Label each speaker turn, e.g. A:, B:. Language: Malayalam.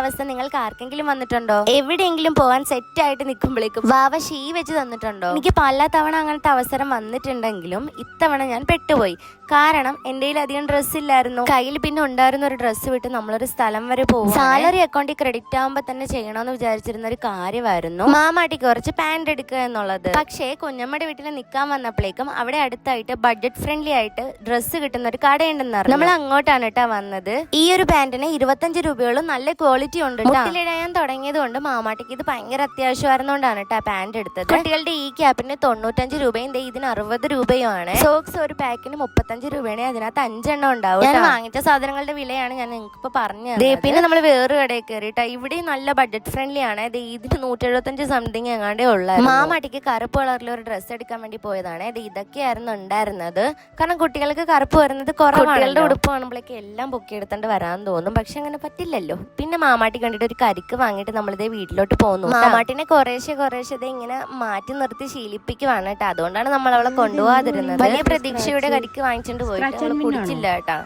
A: അവസ്ഥ നിങ്ങൾക്ക് ആർക്കെങ്കിലും വന്നിട്ടുണ്ടോ? എവിടെയെങ്കിലും പോകാൻ സെറ്റ് ആയിട്ട് നിൽക്കുമ്പോഴേക്കും വാവ ഷീ വെച്ച് തന്നിട്ടുണ്ടോ? എനിക്ക് പല തവണ അങ്ങനത്തെ അവസരം വന്നിട്ടുണ്ടെങ്കിലും ഇത്തവണ ഞാൻ പെട്ടുപോയി. കാരണം എന്റെ കയ്യിൽ അധികം ഡ്രസ്സ് ഇല്ലായിരുന്നു. കയ്യിൽ പിന്നെ ഉണ്ടായിരുന്ന ഒരു ഡ്രസ്സ് വിട്ട് നമ്മളൊരു സ്ഥലം വരെ പോകും സാലറി അക്കൗണ്ടിൽ ക്രെഡിറ്റ് ആകുമ്പോൾ തന്നെ ചെയ്യണമെന്ന് വിചാരിച്ചിരുന്ന ഒരു കാര്യമായിരുന്നു. മാമാട്ടിക്ക് കുറച്ച് പാന്റ് എടുക്കുക എന്നുള്ളത്. പക്ഷേ കുഞ്ഞമ്മയുടെ വീട്ടിൽ നിൽക്കാൻ വന്നപ്പോഴേക്കും അവിടെ അടുത്തായിട്ട് ബഡ്ജറ്റ് ഫ്രണ്ട്ലി ആയിട്ട് ഡ്രസ്സ് കിട്ടുന്ന ഒരു കടയുണ്ടെന്ന് നമ്മൾ അങ്ങോട്ടാണ് കേട്ടോ വന്നത്. ഈ ഒരു പാന്റിന് ഇരുപത്തഞ്ച് രൂപയോളം നല്ല ക്വാളിറ്റി ഉണ്ട് മുട്ടിലിടയാൻ തുടങ്ങിയത് കൊണ്ട് മാമാട്ടിക്ക് ഇത് ഭയങ്കര അത്യാവശ്യമായിരുന്നോണ്ടാണ് കേട്ടോ പാന്റ് എടുത്തത്. കുട്ടികളുടെ ഈ ക്യാപ്പിന് തൊണ്ണൂറ്റഞ്ച് രൂപയും ഇതിന് അറുപത് രൂപയുമാണ്. സോക്സ് ഒരു പാക്കിന് മുപ്പത്തഞ്ച് രൂപയാണ്. അതിനകത്ത് അഞ്ചെണ്ണം ഉണ്ടാവും ഞാൻ വാങ്ങിച്ച സാധനങ്ങളുടെ വിലയാണ് ഞാൻ നിങ്ങൾക്ക് ഇപ്പൊ പറഞ്ഞത് പിന്നെ നമ്മൾ വേറൊരു കടയിൽ കയറിയിട്ടാ ഇവിടെ നല്ല ബഡ്ജറ്റ് ഫ്രണ്ട്ലി ആണ്. ഇതിന് നൂറ്റി എഴുപത്തഞ്ച് സംതിങ് എങ്ങാണ്ടേ ഉള്ളത് മാമാട്ടിക്ക് കറുപ്പ് കളറിൽ ഒരു ഡ്രസ്സ് എടുക്കാൻ വേണ്ടി പോയതാണ്. ഇത് ഇതൊക്കെയായിരുന്നു ഉണ്ടായിരുന്നത്. കാരണം കുട്ടികൾക്ക് കറുപ്പ് വരുന്നത് കുറവാണ് കുട്ടികളുടെ ഉടുപ്പ് കാണുമ്പോഴേക്ക് എല്ലാം പൊക്കി പൊക്കിയെടുത്തോണ്ട് വരാൻ തോന്നും. പക്ഷെ അങ്ങനെ പറ്റില്ലല്ലോ. പിന്നെ മാമാട്ടിക്ക് കണ്ടിട്ട് ഒരു കരിക്ക് വാങ്ങിയിട്ട് നമ്മളിതേ വീട്ടിലോട്ട് പോകുന്നു. മാമാട്ടിനെ കുറേശ്ശെ കുറേശ്ശെ ദേ ഇങ്ങനെ മാറ്റി നിർത്തി ശീലിപ്പിക്കുവാണ് കേട്ടോ. അതുകൊണ്ടാണ് നമ്മൾ അവളെ കൊണ്ടുപോകാതിരുന്നത് വലിയ പ്രതീക്ഷയുടെ കരിക്ക് വാങ്ങിച്ചിട്ട് പോയിട്ട് കുടിച്ചില്ല കേട്ടാ.